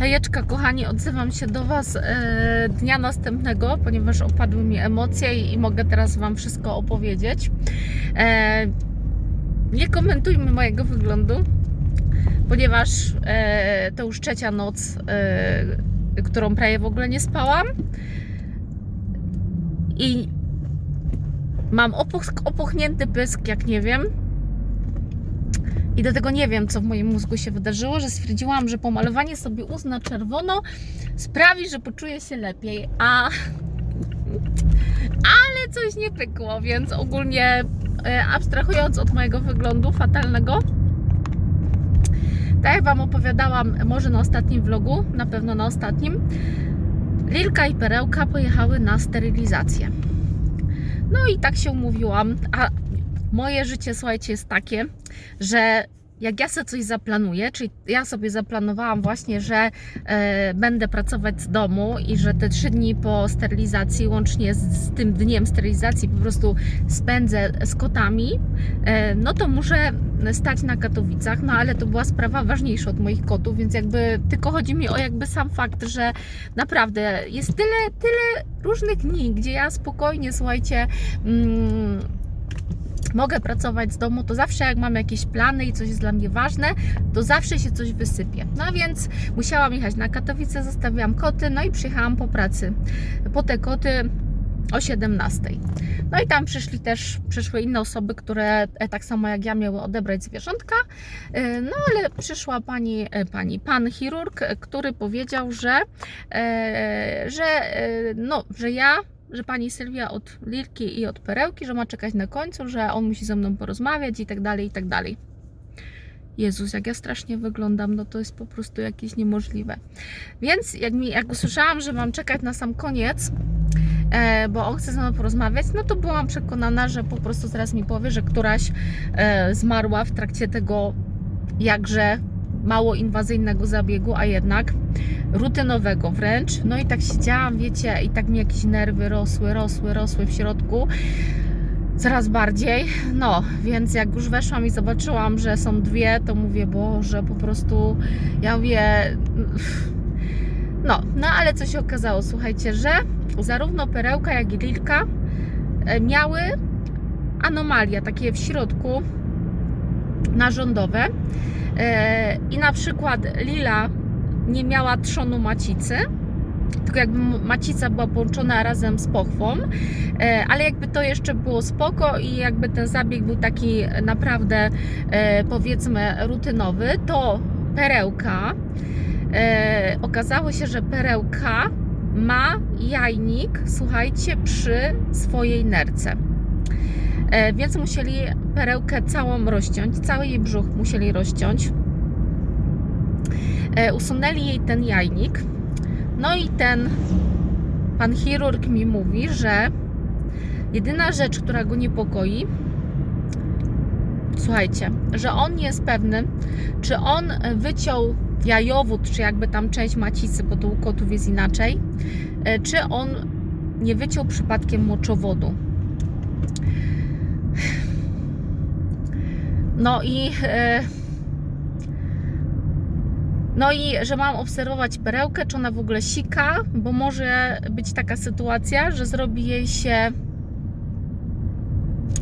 Hejeczka, kochani, odzywam się do Was e, dnia następnego, ponieważ opadły mi emocje i, i mogę teraz Wam wszystko opowiedzieć. E, nie komentujmy mojego wyglądu, ponieważ e, to już trzecia noc, e, którą prawie w ogóle nie spałam. I mam opuch, opuchnięty pysk, jak nie wiem. I do tego nie wiem, co w moim mózgu się wydarzyło, że stwierdziłam, że pomalowanie sobie ust na czerwono sprawi, że poczuję się lepiej, a ale coś nie pykło, więc ogólnie e, abstrahując od mojego wyglądu fatalnego, tak jak Wam opowiadałam, może na ostatnim vlogu, na pewno na ostatnim, Lilka i Perełka pojechały na sterylizację. No i tak się umówiłam, a moje życie, słuchajcie, jest takie, że jak ja sobie coś zaplanuję, czyli ja sobie zaplanowałam właśnie, że e, będę pracować z domu i że te trzy dni po sterylizacji, łącznie z, z tym dniem sterylizacji, po prostu spędzę z kotami, e, no to muszę stać na Katowicach, no ale to była sprawa ważniejsza od moich kotów, więc jakby tylko chodzi mi o jakby sam fakt, że naprawdę jest tyle, tyle różnych dni, gdzie ja spokojnie, słuchajcie, mm, mogę pracować z domu, to zawsze jak mam jakieś plany i coś jest dla mnie ważne, to zawsze się coś wysypie. No więc musiałam jechać na Katowice, zostawiłam koty, no i przyjechałam po pracy. Po te koty o 17. No i tam przyszli też, przyszły inne osoby, które e, tak samo jak ja miały odebrać zwierzątka. E, No ale przyszła pani, e, pani pan chirurg, który powiedział, że, że, no, że ja że pani Sylwia od Lilki i od Perełki, że ma czekać na końcu, że on musi ze mną porozmawiać i tak dalej, i tak dalej. Jezus, jak ja strasznie wyglądam, no to jest po prostu jakieś niemożliwe. Więc jak, mi, jak usłyszałam, że mam czekać na sam koniec, e, bo on chce ze mną porozmawiać, no to byłam przekonana, że po prostu zaraz mi powie, że któraś e, zmarła w trakcie tego jakże mało inwazyjnego zabiegu, a jednak rutynowego wręcz. No i tak siedziałam, wiecie, i tak mi jakieś nerwy rosły, rosły, rosły w środku. Coraz bardziej. No, więc jak już weszłam i zobaczyłam, że są dwie, to mówię, Boże, po prostu ja mówię. No, no ale co się okazało, słuchajcie, że zarówno Perełka, jak i Lilka e, miały anomalia takie w środku narządowe. E, I na przykład Lila nie miała trzonu macicy, tylko jakby macica była połączona razem z pochwą, e, ale jakby to jeszcze było spoko i jakby ten zabieg był taki naprawdę e, powiedzmy rutynowy, to perełka okazało się, że perełka ma jajnik, słuchajcie, przy swojej nerce. E, Więc musieli perełkę całą rozciąć, cały jej brzuch musieli rozciąć. E, Usunęli jej ten jajnik. No i ten pan chirurg mi mówi, że jedyna rzecz, która go niepokoi, słuchajcie, że on nie jest pewny, czy on wyciął jajowód, czy jakby tam część macicy, bo to u kotów jest inaczej, e, czy on nie wyciął przypadkiem moczowodu. No i e, no i że mam obserwować perełkę, czy ona w ogóle sika, bo może być taka sytuacja, że zrobi jej się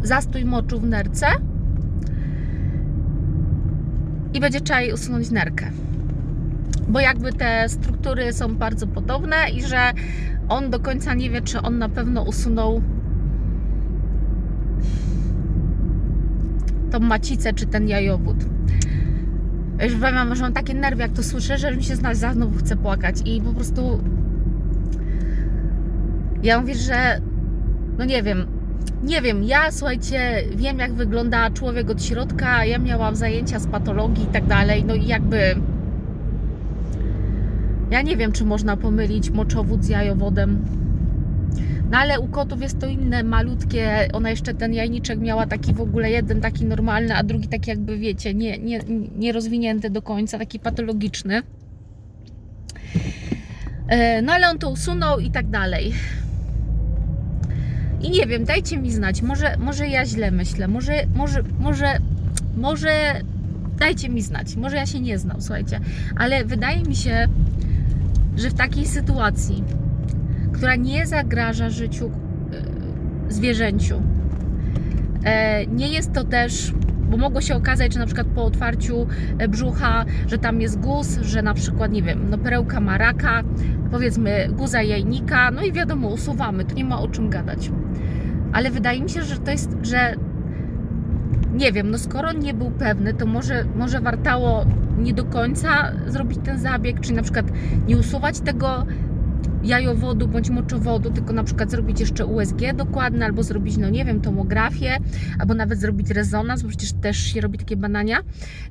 zastój moczu w nerce i będzie trzeba jej usunąć nerkę. Bo jakby te struktury są bardzo podobne i że on do końca nie wie, czy on na pewno usunął tą macicę, czy ten jajowód. Już powiem, że mam takie nerwy, jak to słyszę, że mi się zna, znowu chce płakać i po prostu ja mówię, że no nie wiem, nie wiem, ja słuchajcie, wiem jak wygląda człowiek od środka, ja miałam zajęcia z patologii i tak dalej, no i jakby ja nie wiem, czy można pomylić moczowód z jajowodem. No ale u kotów jest to inne, malutkie. Ona jeszcze ten jajniczek miała taki w ogóle jeden taki normalny, a drugi taki jakby wiecie, nie, nie, nie rozwinięty do końca, taki patologiczny. E, No ale on to usunął i tak dalej. I nie wiem, dajcie mi znać, może, może ja źle myślę, może, może, może, może dajcie mi znać, może ja się nie znam, słuchajcie, ale wydaje mi się, że w takiej sytuacji, która nie zagraża życiu e, zwierzęciu, e, nie jest to też, bo mogło się okazać, że na przykład po otwarciu e, brzucha, że tam jest guz, że na przykład, nie wiem, no perełka ma raka, powiedzmy guza jajnika, no i wiadomo, usuwamy, tu nie ma o czym gadać. Ale wydaje mi się, że to jest, że nie wiem, no skoro nie był pewny, to może, może wartało nie do końca zrobić ten zabieg, czyli na przykład nie usuwać tego jajowodu bądź moczowodu, tylko na przykład zrobić jeszcze USG dokładne, albo zrobić, no nie wiem, tomografię, albo nawet zrobić rezonans, bo przecież też się robi takie badania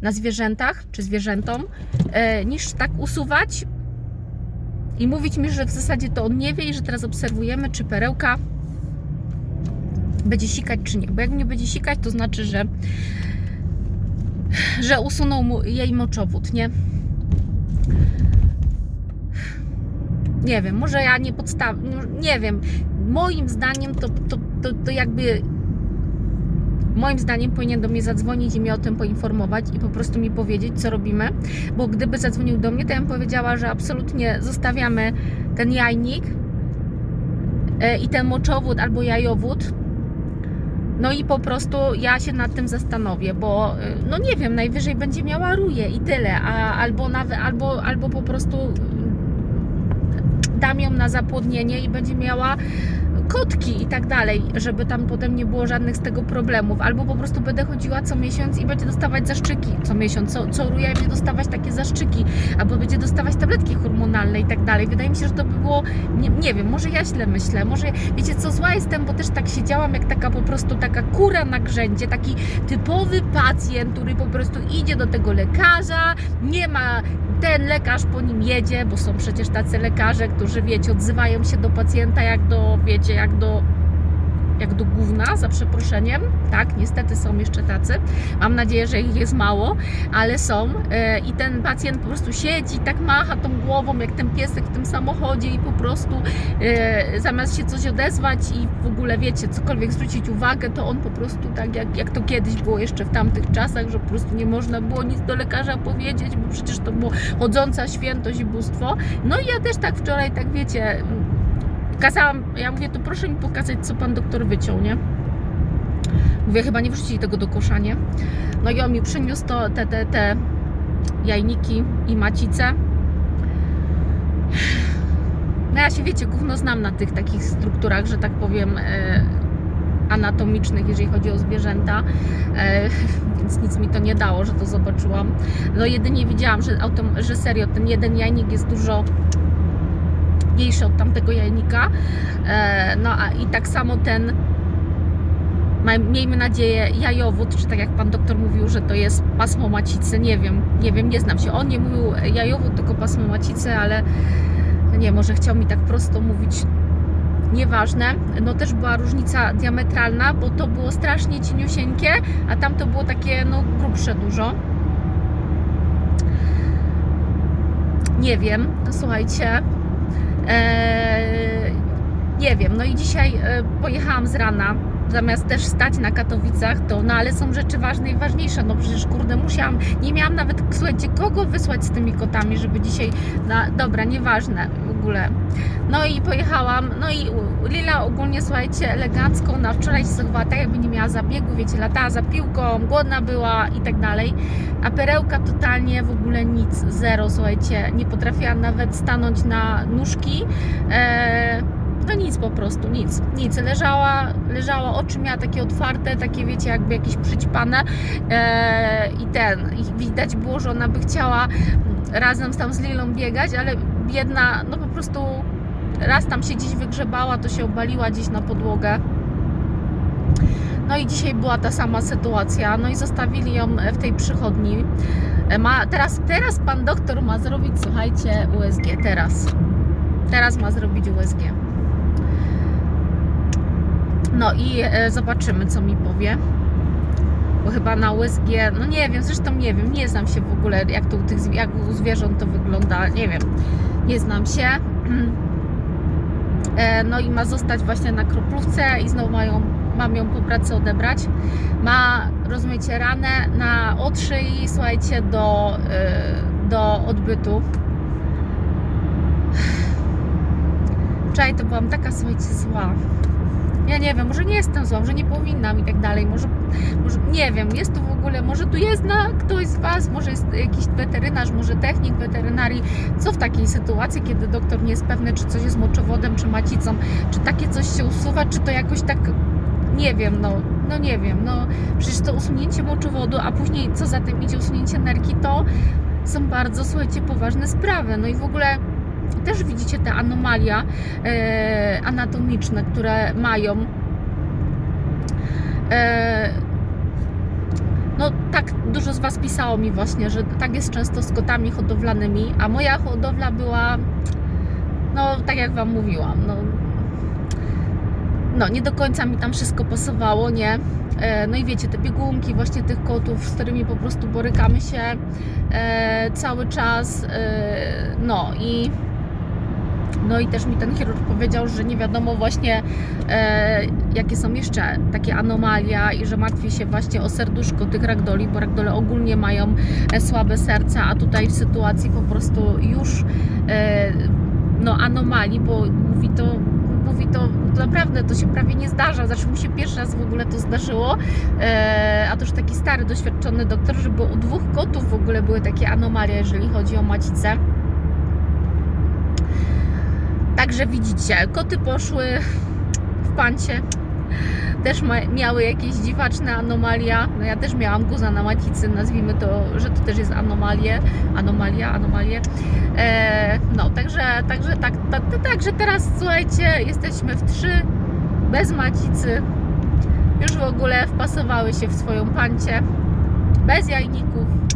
na zwierzętach czy zwierzętom, e, niż tak usuwać i mówić mi, że w zasadzie to on nie wie i że teraz obserwujemy, czy perełka będzie sikać, czy nie. Bo jak nie będzie sikać, to znaczy, że że usunął mu jej moczowód, nie? Nie wiem, może ja nie podstaw... no, Nie wiem. Moim zdaniem to, to, to, to jakby moim zdaniem powinien do mnie zadzwonić i mnie o tym poinformować i po prostu mi powiedzieć, co robimy, bo gdyby zadzwonił do mnie, to ja bym powiedziała, że absolutnie zostawiamy ten jajnik e, i ten moczowód albo jajowód no i po prostu ja się nad tym zastanowię, bo y, no nie wiem, najwyżej będzie miała ruje i tyle, a, albo, nawet, albo, albo po prostu dam ją na zapłodnienie i będzie miała kotki i tak dalej, żeby tam potem nie było żadnych z tego problemów, albo po prostu będę chodziła co miesiąc i będzie dostawać zaszczyki. Co miesiąc, co, co ruja będzie dostawać takie zaszczyki, albo będzie dostawać tabletki hormonalne i tak dalej. Wydaje mi się, że to by było, nie, nie wiem, może ja źle myślę, może wiecie co, zła jestem, bo też tak siedziałam jak taka po prostu taka kura na grzędzie, taki typowy pacjent, który po prostu idzie do tego lekarza, nie ma ten lekarz po nim jedzie, bo są przecież tacy lekarze, którzy wiecie, odzywają się do pacjenta jak do, wiecie, jak do jak do gówna, za przeproszeniem. Tak, niestety są jeszcze tacy. Mam nadzieję, że ich jest mało, ale są. E, I ten pacjent po prostu siedzi, tak macha tą głową, jak ten piesek w tym samochodzie i po prostu e, zamiast się coś odezwać i w ogóle, wiecie, cokolwiek zwrócić uwagę, to on po prostu tak, jak, jak to kiedyś było jeszcze w tamtych czasach, że po prostu nie można było nic do lekarza powiedzieć, bo przecież to było chodząca świętość i bóstwo. No i ja też tak wczoraj, tak wiecie, kazałam, ja mówię, to proszę mi pokazać, co pan doktor wyciął, nie? Mówię, chyba nie wrzucili tego do kosza, nie? No i on mi przyniósł to, te, te, te jajniki i macice. No ja się, wiecie, gówno znam na tych takich strukturach, że tak powiem, e, anatomicznych, jeżeli chodzi o zwierzęta, e, więc nic mi to nie dało, że to zobaczyłam. No jedynie widziałam, że, że serio, ten jeden jajnik jest dużo mniejszy od tamtego jajnika. E, No a i tak samo ten, miejmy nadzieję, jajowód, czy tak jak pan doktor mówił, że to jest pasmo macicy, nie wiem, nie wiem, nie znam się. On nie mówił jajowód, tylko pasmo macicy, ale nie, może chciał mi tak prosto mówić. Nieważne, no też była różnica diametralna, bo to było strasznie cieniusieńkie, a tam to było takie no grubsze dużo. Nie wiem, słuchajcie, Eee, nie wiem, no i dzisiaj e, pojechałam z rana, zamiast też stać na Katowicach, to no ale są rzeczy ważne i ważniejsze, no przecież kurde musiałam, nie miałam nawet, słuchajcie, kogo wysłać z tymi kotami, żeby dzisiaj, na, dobra, nieważne w ogóle. No i pojechałam, no i Lila ogólnie, słuchajcie, elegancko, ona wczoraj się zachowała tak, jakby nie miała zabiegu, wiecie, latała za piłką, głodna była i tak dalej, a Perełka totalnie w ogóle nic, zero, słuchajcie, nie potrafiła nawet stanąć na nóżki, eee, no nic po prostu, nic, nic. Leżała, leżała, oczy miała takie otwarte, takie wiecie, jakby jakieś przyćpane e, i ten, i widać było, że ona by chciała razem z tam z Lilą biegać, ale biedna, no po prostu raz tam się gdzieś wygrzebała, to się obaliła gdzieś na podłogę. No i dzisiaj była ta sama sytuacja, no i zostawili ją w tej przychodni. E, Ma, teraz, teraz pan doktor ma zrobić, słuchajcie, USG, teraz. Teraz ma zrobić USG. No i e, zobaczymy, co mi powie. Bo chyba na USG, no nie wiem, zresztą nie wiem, nie znam się w ogóle, jak to u tych jak u zwierząt to wygląda, nie wiem, nie znam się. E, No i ma zostać właśnie na kroplówce i znowu mają, mam ją po pracy odebrać. Ma, rozumiecie, ranę na od szyi, słuchajcie, do, e, do odbytu. Wczoraj to byłam taka, słuchajcie, zła. Ja nie wiem, może nie jestem zła, może nie powinnam i tak dalej, może, może nie wiem, jest tu w ogóle, może tu jest na ktoś z Was, może jest jakiś weterynarz, może technik weterynarii, co w takiej sytuacji, kiedy doktor nie jest pewny, czy coś jest moczowodem, czy macicą, czy takie coś się usuwa, czy to jakoś tak, nie wiem, no, no nie wiem, no przecież to usunięcie moczowodu, a później co za tym idzie usunięcie nerki, to są bardzo, słuchajcie, poważne sprawy, no i w ogóle też widzicie te anomalia e, anatomiczne, które mają. E, no tak dużo z Was pisało mi właśnie, że tak jest często z kotami hodowlanymi, a moja hodowla była, no tak jak Wam mówiłam, no, no nie do końca mi tam wszystko pasowało, nie? E, no i wiecie, te biegunki właśnie tych kotów, z którymi po prostu borykamy się e, cały czas, e, no i no i też mi ten chirurg powiedział, że nie wiadomo właśnie e, jakie są jeszcze takie anomalia i że martwi się właśnie o serduszko tych ragdoli, bo ragdole ogólnie mają e, słabe serca, a tutaj w sytuacji po prostu już e, no anomalii, bo mówi to mówi to naprawdę to się prawie nie zdarza, znaczy mu się pierwszy raz w ogóle to zdarzyło, e, a to już taki stary, doświadczony doktor, żeby u dwóch kotów w ogóle były takie anomalie, jeżeli chodzi o macicę. Także widzicie, koty poszły w pancie. Też miały jakieś dziwaczne anomalia. No ja też miałam guza na macicy, nazwijmy to, że to też jest anomalie. Anomalia, anomalie. E, no, także, także tak, tak, także teraz słuchajcie, jesteśmy w trzy, bez macicy. Już w ogóle wpasowały się w swoją pancie. Bez jajników.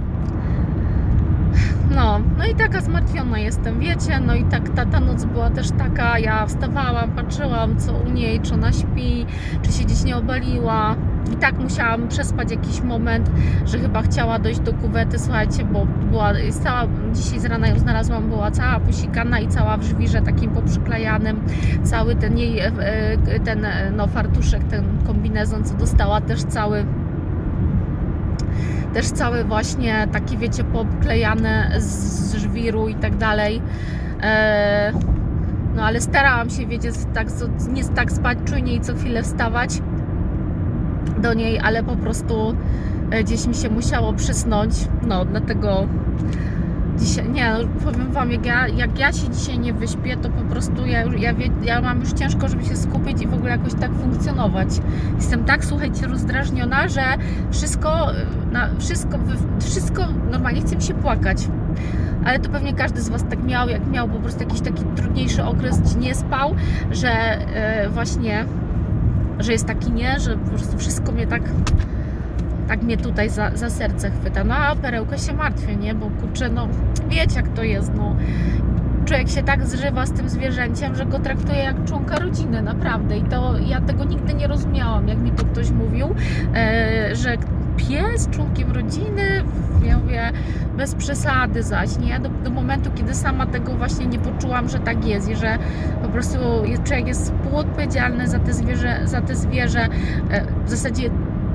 No, no i taka zmartwiona jestem, wiecie, no i tak ta, ta noc była też taka, ja wstawałam, patrzyłam co u niej, czy ona śpi, czy się gdzieś nie obaliła. I tak musiałam przespać jakiś moment, że chyba chciała dojść do kuwety, słuchajcie, bo była cała, dzisiaj z rana ją znalazłam, była cała posikana i cała w żwirze takim poprzyklejanym, cały ten jej, e, e, ten e, no fartuszek, ten kombinezon, co dostała też cały też cały właśnie taki, wiecie, poklejane z żwiru i tak dalej. E, no ale starałam się, wiecie, tak, nie tak spać czujnie i co chwilę wstawać do niej, ale po prostu e, gdzieś mi się musiało przysnąć. No, dlatego dzisiaj, nie, powiem Wam, jak ja, jak ja się dzisiaj nie wyśpię, to po prostu ja, ja, wie, ja mam już ciężko, żeby się skupić i w ogóle jakoś tak funkcjonować. Jestem tak, słuchajcie, rozdrażniona, że wszystko, na, wszystko, wszystko normalnie chce mi się płakać. Ale to pewnie każdy z Was tak miał, jak miał po prostu jakiś taki trudniejszy okres, gdzie nie spał, że e, właśnie, że jest taki nie, że po prostu wszystko mnie tak tak mnie tutaj za, za serce chwyta. No a perełkę się martwię, nie? Bo kurczę, no wiecie jak to jest, no. Człowiek się tak zżywa z tym zwierzęciem, że go traktuje jak członka rodziny, naprawdę. I to ja tego nigdy nie rozumiałam, jak mi to ktoś mówił, e, że pies członkiem rodziny, ja mówię, bez przesady zaś, nie? Do, do, momentu, kiedy sama tego właśnie nie poczułam, że tak jest i że po prostu człowiek jest współodpowiedzialny za te zwierzę, za te zwierzę e, w zasadzie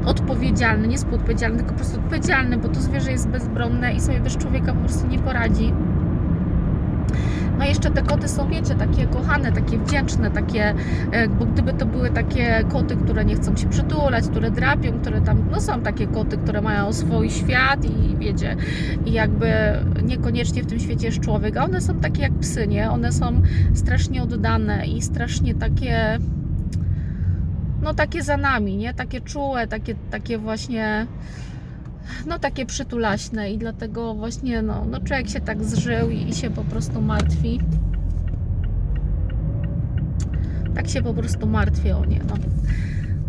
odpowiedzialny, nie współodpowiedzialny, tylko po prostu odpowiedzialny, bo to zwierzę jest bezbronne i sobie bez człowieka po prostu nie poradzi. No jeszcze te koty są, wiecie, takie kochane, takie wdzięczne, takie, e, bo gdyby to były takie koty, które nie chcą się przytulać, które drapią, które tam, no są takie koty, które mają swój świat i wiecie, i jakby niekoniecznie w tym świecie jest człowiek, a one są takie jak psy, nie? One są strasznie oddane i strasznie takie no takie za nami, nie? Takie czułe, takie, takie właśnie no takie przytulaśne i dlatego właśnie no, no człowiek się tak zżył i, i się po prostu martwi. Tak się po prostu martwię o nie, no.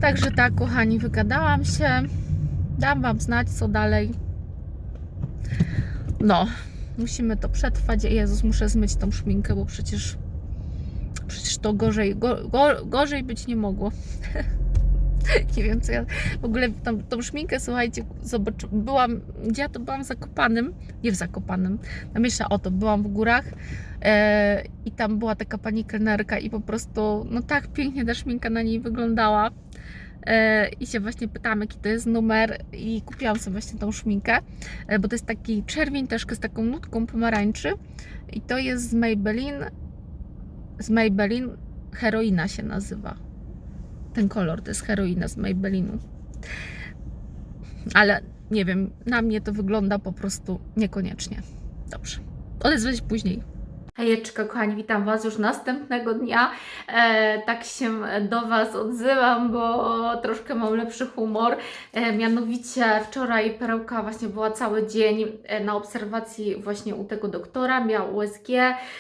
Także tak, kochani, wygadałam się. Dam Wam znać, co dalej. No, musimy to przetrwać. Jezus, muszę zmyć tą szminkę, bo przecież To gorzej, go, go, gorzej być nie mogło. nie wiem co ja w ogóle tą, tą szminkę, słuchajcie, zobacz, byłam, gdzie ja to byłam w Zakopanym, nie w Zakopanym, tam jeszcze o to, byłam w górach e, i tam była taka pani kelnerka i po prostu, no tak pięknie ta szminka na niej wyglądała e, i się właśnie pytałam, jaki to jest numer i kupiłam sobie właśnie tą szminkę, e, bo to jest taki czerwień też z taką nutką pomarańczy i to jest z Maybelline z Maybelline heroina się nazywa. Ten kolor to jest heroina z Maybellinu. Ale nie wiem, na mnie to wygląda po prostu niekoniecznie. Dobrze. Odezwę się później. Hejeczka, kochani, witam Was już następnego dnia. E, tak się do Was odzywam, bo troszkę mam lepszy humor. E, mianowicie wczoraj Perełka właśnie była cały dzień e, na obserwacji właśnie u tego doktora, miał USG.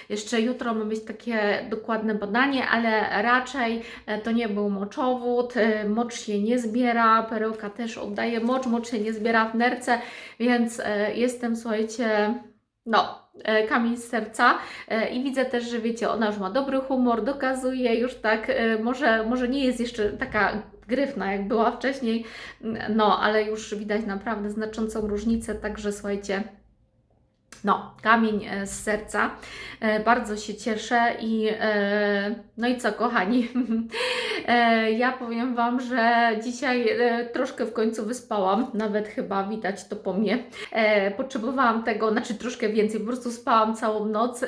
Jeszcze jutro ma być takie dokładne badanie, ale raczej e, to nie był moczowód. E, mocz się nie zbiera, Perełka też oddaje mocz, mocz się nie zbiera w nerce, więc jestem, słuchajcie, no, kamień z serca. E, i widzę też, że wiecie, ona już ma dobry humor, dokazuje już tak, e, może, może nie jest jeszcze taka gryfna jak była wcześniej, no, ale już widać naprawdę znaczącą różnicę, także słuchajcie, no, kamień e, z serca. E, Bardzo się cieszę i e, no i co, kochani? Ja powiem Wam, że dzisiaj troszkę w końcu wyspałam, nawet chyba widać to po mnie. Potrzebowałam tego, znaczy troszkę więcej, po prostu spałam całą noc.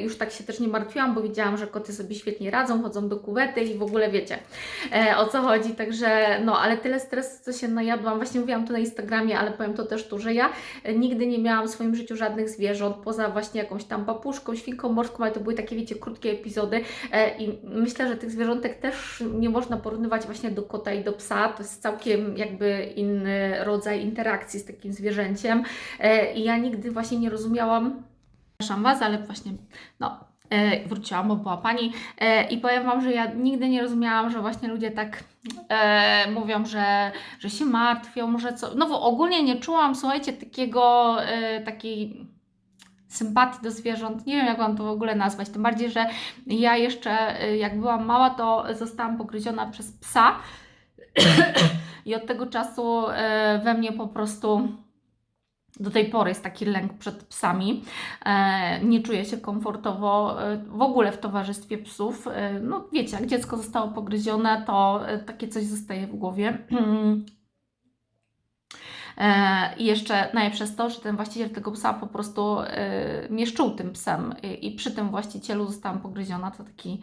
Już tak się też nie martwiłam, bo widziałam, że koty sobie świetnie radzą, chodzą do kuwety i w ogóle wiecie o co chodzi. Także no, ale tyle stresu, co się najadłam. Właśnie mówiłam to na Instagramie, ale powiem to też tu, że ja nigdy nie miałam w swoim życiu żadnych zwierząt, poza właśnie jakąś tam papuszką, świnką morską, ale to były takie, wiecie, krótkie epizody e, i myślę, że tych zwierzątek też nie można porównywać właśnie do kota i do psa, to jest całkiem jakby inny rodzaj interakcji z takim zwierzęciem. E, i ja nigdy właśnie nie rozumiałam, przepraszam Was, ale właśnie, no, e, wróciłam, bo była Pani i powiem Wam, że ja nigdy nie rozumiałam, że właśnie ludzie tak e, mówią, że, że się martwią, że co, no bo ogólnie nie czułam, słuchajcie, takiego, e, takiej sympatii do zwierząt. Nie wiem, jak mam to w ogóle nazwać. Tym bardziej, że ja jeszcze, y, jak byłam mała, to zostałam pogryziona przez psa. I od tego czasu y, we mnie po prostu do tej pory jest taki lęk przed psami. E, Nie czuję się komfortowo e, w ogóle w towarzystwie psów. E, No wiecie, jak dziecko zostało pogryzione, to takie coś zostaje w głowie. E, I jeszcze najlepsze jest to, że ten właściciel tego psa po prostu e, mnie szczuł tym psem i, przy tym właścicielu zostałam pogryziona. To taki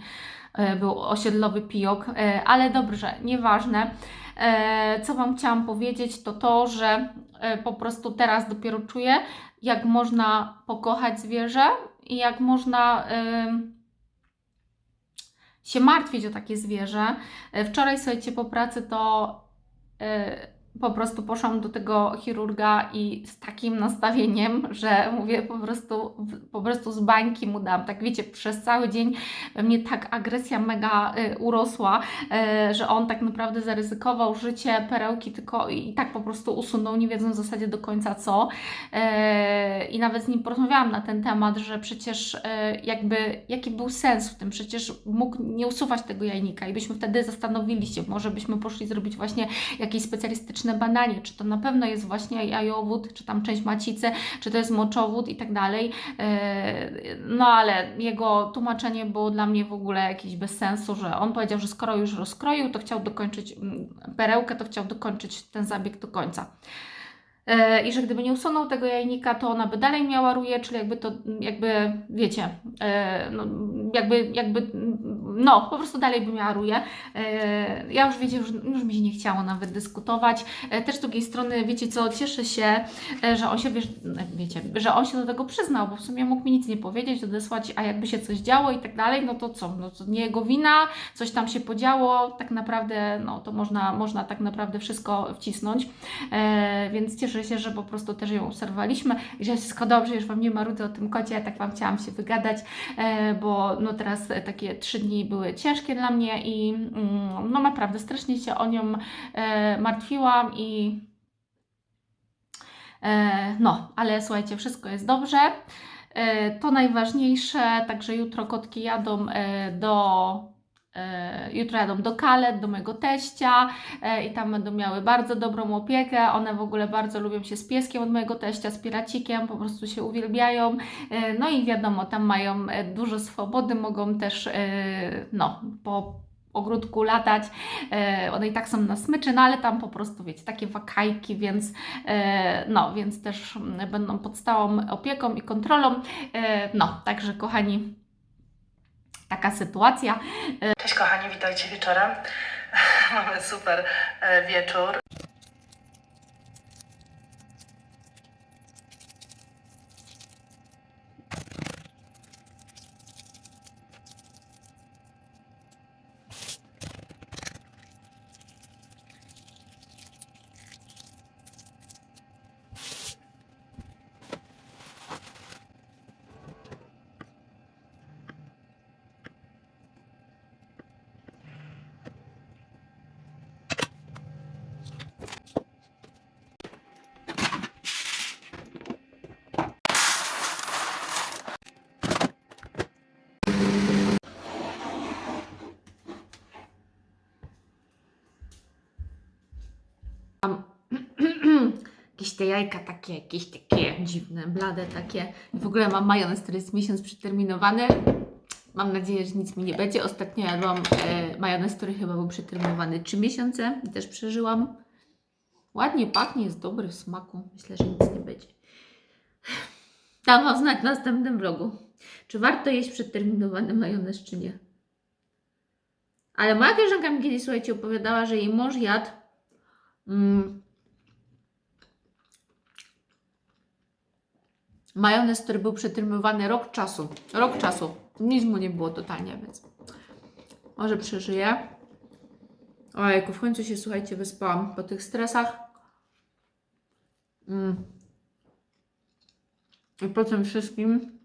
e, był osiedlowy pijok, ale dobrze, nieważne. Co Wam chciałam powiedzieć, to to, że po prostu teraz dopiero czuję, jak można pokochać zwierzę i jak można się martwić o takie zwierzę. Wczoraj, słuchajcie, po pracy to po prostu poszłam do tego chirurga i z takim nastawieniem, że mówię po prostu, po prostu z bańki mu dam. Tak wiecie, przez cały dzień we mnie tak agresja mega y, urosła, y, że on tak naprawdę zaryzykował życie perełki tylko i, tak po prostu usunął, nie wiedząc w zasadzie do końca co. Y, I nawet z nim porozmawiałam na ten temat, że przecież y, jakby jaki był sens w tym, przecież mógł nie usuwać tego jajnika i byśmy wtedy zastanowili się, może byśmy poszli zrobić właśnie jakieś specjalistyczne badanie, czy to na pewno jest właśnie jajowód, czy tam część macicy, czy to jest moczowód i tak dalej. E, No ale jego tłumaczenie było dla mnie w ogóle jakieś bez sensu, że on powiedział, że skoro już rozkroił, to chciał dokończyć mm, perełkę, to chciał dokończyć ten zabieg do końca. E, I że gdyby nie usunął tego jajnika, to ona by dalej miała ruje, czyli jakby to, jakby, wiecie, e, no, jakby, jakby, no, po prostu dalej ruje. E, Ja już wiecie, już, już mi się nie chciało nawet dyskutować. E, Też z drugiej strony, wiecie co, cieszę się, e, że on się, wiecie, że on się do tego przyznał, bo w sumie mógł mi nic nie powiedzieć, odesłać, a jakby się coś działo i tak dalej, no to co, no to nie jego wina, coś tam się podziało, tak naprawdę, no to można, można tak naprawdę wszystko wcisnąć. Więc cieszę się, że po prostu też ją obserwowaliśmy i że wszystko dobrze, już Wam nie marudzę o tym kocie, ja tak Wam chciałam się wygadać, bo no teraz takie trzy dni były ciężkie dla mnie i mm, no naprawdę strasznie się o nią e, martwiłam i e, no, ale słuchajcie, wszystko jest dobrze. E, to najważniejsze, także jutro kotki jadą do Jutro jadą do Kalet, do mojego teścia e, i tam będą miały bardzo dobrą opiekę. One w ogóle bardzo lubią się z pieskiem od mojego teścia, z piracikiem, po prostu się uwielbiają. E, No i wiadomo, tam mają e, dużo swobody, mogą też e, no, po ogródku latać. E, One i tak są na smyczy, no ale tam po prostu, wiecie, takie wakajki, więc e, no, więc też mm, będą pod stałą opieką i kontrolą. E, No, także kochani, taka sytuacja. Cześć kochani, witajcie wieczorem. Mamy super e, wieczór. jakieś te jajka takie, jakieś takie dziwne, blade takie. W ogóle mam majonez, który jest miesiąc przeterminowany. Mam nadzieję, że nic mi nie będzie. Ostatnio jadłam e, majonez, który chyba był przeterminowany 3 miesiące i też przeżyłam. Ładnie pachnie, jest dobry w smaku. Myślę, że nic nie będzie. Dam Wam znać w następnym vlogu, czy warto jeść przeterminowany majonez, czy nie. Ale moja koleżanka mi kiedyś, słuchajcie, opowiadała, że jej mąż jadł mm, majonez, który był przeterminowany rok czasu. Rok czasu. Nic mu nie było totalnie, więc może przeżyje. Ojejku, w końcu się, słuchajcie, wyspałam po tych stresach. Mm. I po tym wszystkim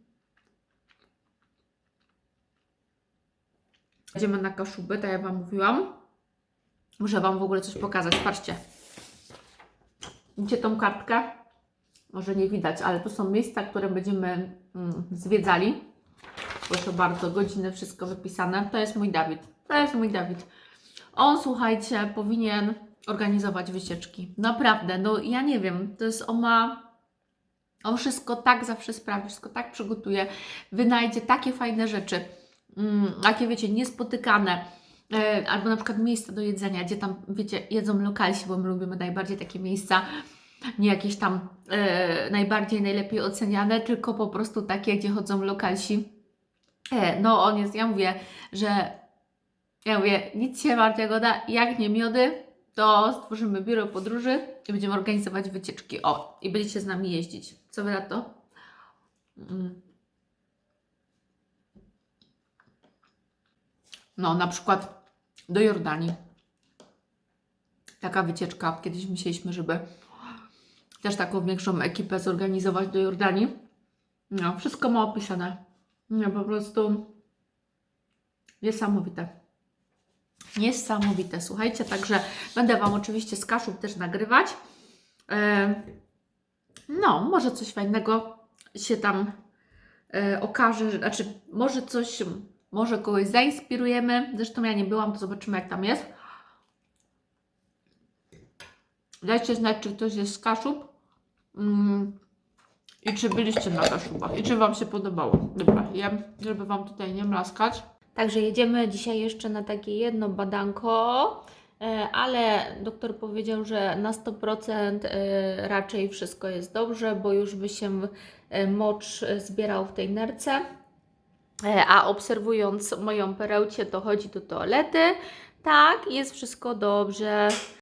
Idziemy na Kaszuby, tak jak Wam mówiłam. Muszę Wam w ogóle coś pokazać. Patrzcie. Widzicie tą kartkę? Może nie widać, ale to są miejsca, które będziemy mm, zwiedzali. Proszę bardzo, godziny, wszystko wypisane. To jest mój Dawid. To jest mój Dawid. On, słuchajcie, powinien organizować wycieczki. Naprawdę, no ja nie wiem, to jest, on ma, on wszystko tak zawsze sprawi, wszystko tak przygotuje, wynajdzie takie fajne rzeczy, mm, takie wiecie, niespotykane. E, albo na przykład miejsca do jedzenia, gdzie tam, wiecie, jedzą lokalsi, bo my lubimy najbardziej takie miejsca, nie jakieś tam e, najbardziej, najlepiej oceniane, tylko po prostu takie, gdzie chodzą lokalsi. E, no on jest, ja mówię, że ja mówię, nic się Marcia da, jak nie miody, to stworzymy biuro podróży i będziemy organizować wycieczki. O, i będziecie z nami jeździć. Co wy na to? Mm. No, na przykład do Jordanii. Taka wycieczka. Kiedyś myśleliśmy, żeby też taką większą ekipę zorganizować do Jordanii. No, wszystko ma opisane. No, po prostu niesamowite. Niesamowite, słuchajcie, także będę Wam oczywiście z Kaszub też nagrywać. E, No, może coś fajnego się tam e, okaże, znaczy może coś, może kogoś zainspirujemy. Zresztą ja nie byłam, to zobaczymy jak tam jest. Dajcie znać, czy ktoś jest z Kaszub mm, i czy byliście na Kaszubach i czy Wam się podobało. Dobra, jem, żeby Wam tutaj nie mlaskać. Także jedziemy dzisiaj jeszcze na takie jedno badanko, e, ale doktor powiedział, że na 100% e, raczej wszystko jest dobrze, bo już by się e, mocz zbierał w tej nerce. E, A obserwując moją perełcię, to chodzi do toalety. Tak, jest wszystko dobrze.